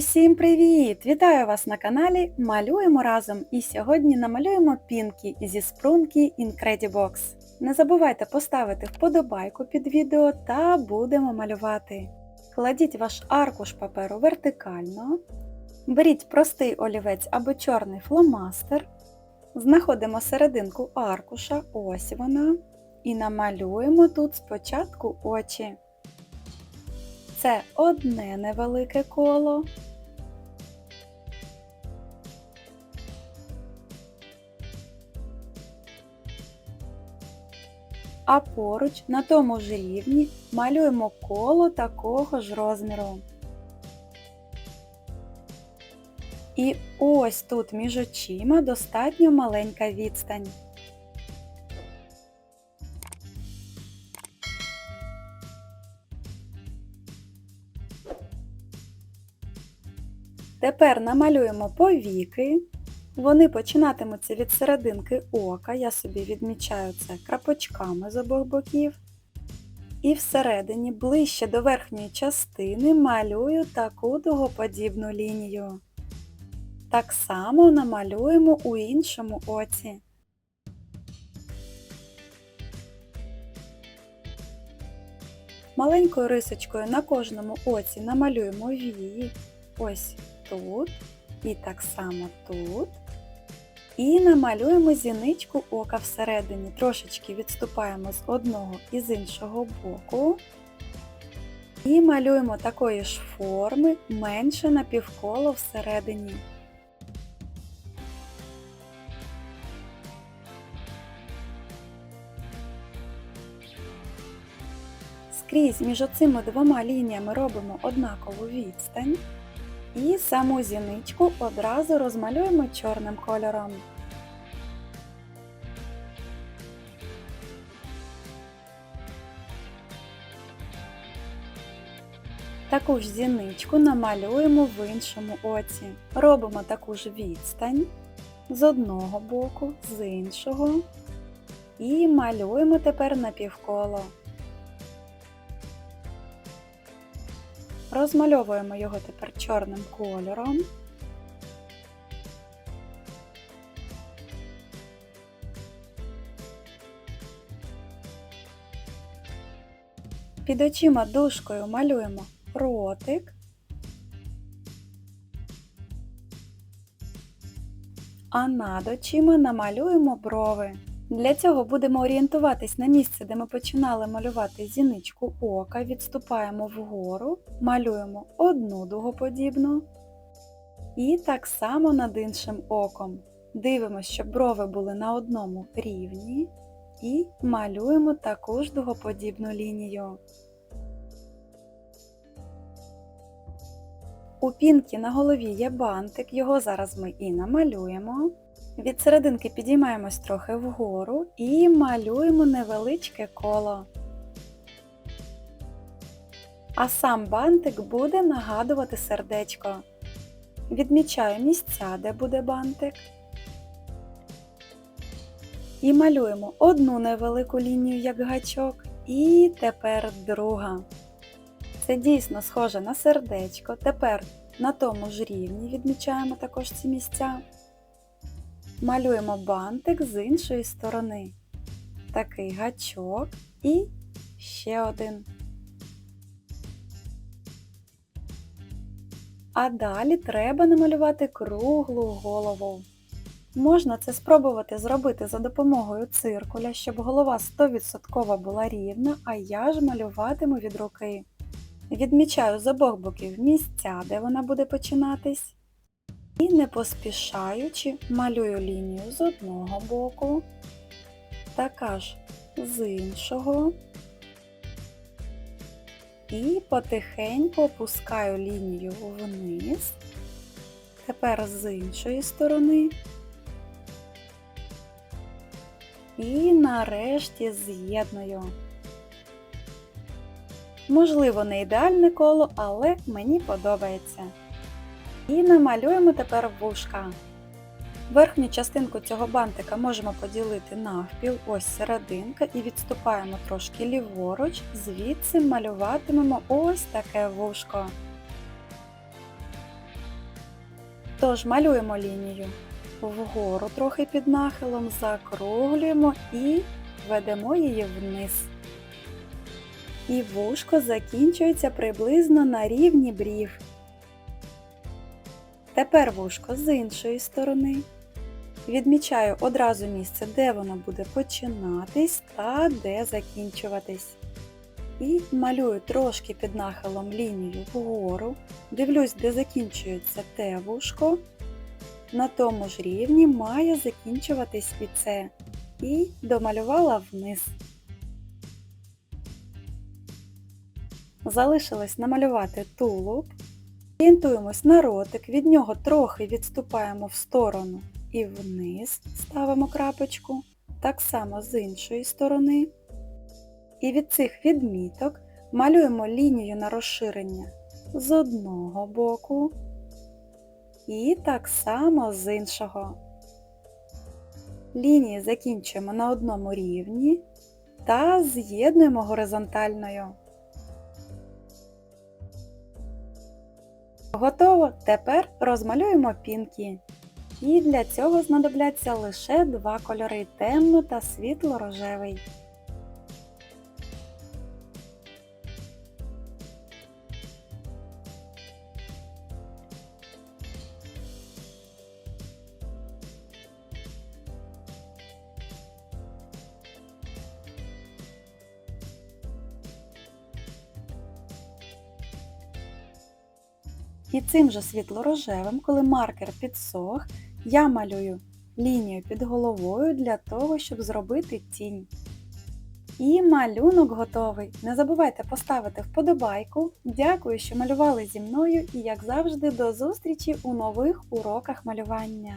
Усім привіт! Вітаю вас на каналі Малюємо разом і сьогодні намалюємо пінки зі спрунки Incredibox. Не забувайте поставити вподобайку під відео та будемо малювати. Кладіть ваш аркуш паперу вертикально. Беріть простий олівець або чорний фломастер. Знаходимо серединку аркуша, ось вона. І намалюємо тут спочатку очі. Це одне невелике коло. А поруч на тому ж рівні малюємо коло такого ж розміру. І ось тут між очима достатньо маленька відстань. Тепер намалюємо повіки. Вони починатимуться від серединки ока, я собі відмічаю це крапочками з обох боків. І всередині, ближче до верхньої частини, малюю таку дугоподібну лінію. Так само намалюємо у іншому оці. Маленькою рисочкою на кожному оці намалюємо вії. Ось тут і так само тут. І намалюємо зіничку ока всередині. Трошечки відступаємо з одного і з іншого боку. І малюємо такої ж форми менше на півколо всередині. Скрізь між оцими двома лініями робимо однакову відстань. І саму зіничку одразу розмалюємо чорним кольором. Таку ж зіничку намалюємо в іншому оці. Робимо таку ж відстань з одного боку, з іншого. І малюємо тепер напівколо. Розмальовуємо його тепер чорним кольором. Під очима дужкою малюємо ротик, а над очима намалюємо брови. Для цього будемо орієнтуватись на місце, де ми починали малювати зіничку ока, відступаємо вгору, малюємо одну дугоподібну і так само над іншим оком. Дивимося, щоб брови були на одному рівні і малюємо таку ж дугоподібну лінію. У пінки на голові є бантик, його зараз ми і намалюємо. Від серединки підіймаємось трохи вгору і малюємо невеличке коло. А сам бантик буде нагадувати сердечко. Відмічаю місця, де буде бантик. І малюємо одну невелику лінію як гачок, і тепер друга. Це дійсно схоже на сердечко. Тепер на тому ж рівні відмічаємо також ці місця. Малюємо бантик з іншої сторони. Такий гачок і ще один. А далі треба намалювати круглу голову. Можна це спробувати зробити за допомогою циркуля, щоб голова 100% була рівна, а я ж малюватиму від руки. Відмічаю з обох боків місця, де вона буде починатись. І не поспішаючи малюю лінію з одного боку, така ж з іншого. І потихеньку опускаю лінію вниз, тепер з іншої сторони. І нарешті з'єдную. Можливо, не ідеальне коло, але мені подобається. І намалюємо тепер вушка. Верхню частинку цього бантика можемо поділити навпіл, ось серединка, і відступаємо трошки ліворуч, звідси малюватимемо ось таке вушко. Тож малюємо лінію вгору трохи під нахилом, закруглюємо і ведемо її вниз. І вушко закінчується приблизно на рівні брів. Тепер вушко з іншої сторони. Відмічаю одразу місце, де воно буде починатись та де закінчуватись. І малюю трошки під нахилом лінію вгору, дивлюсь, де закінчується те вушко. На тому ж рівні має закінчуватись і це. І домалювала вниз. Залишилось намалювати тулуб. Орієнтуємось на ротик, від нього трохи відступаємо в сторону і вниз ставимо крапочку, так само з іншої сторони. І від цих відміток малюємо лінію на розширення з одного боку і так само з іншого. Лінії закінчуємо на одному рівні та з'єднуємо горизонтальною. Готово! Тепер розмалюємо пінки. І для цього знадобляться лише два кольори темно та світло-рожевий. І цим же світло-рожевим, коли маркер підсох, я малюю лінію під головою для того, щоб зробити тінь. І малюнок готовий. Не забувайте поставити вподобайку. Дякую, що малювали зі мною і, як завжди, до зустрічі у нових уроках малювання.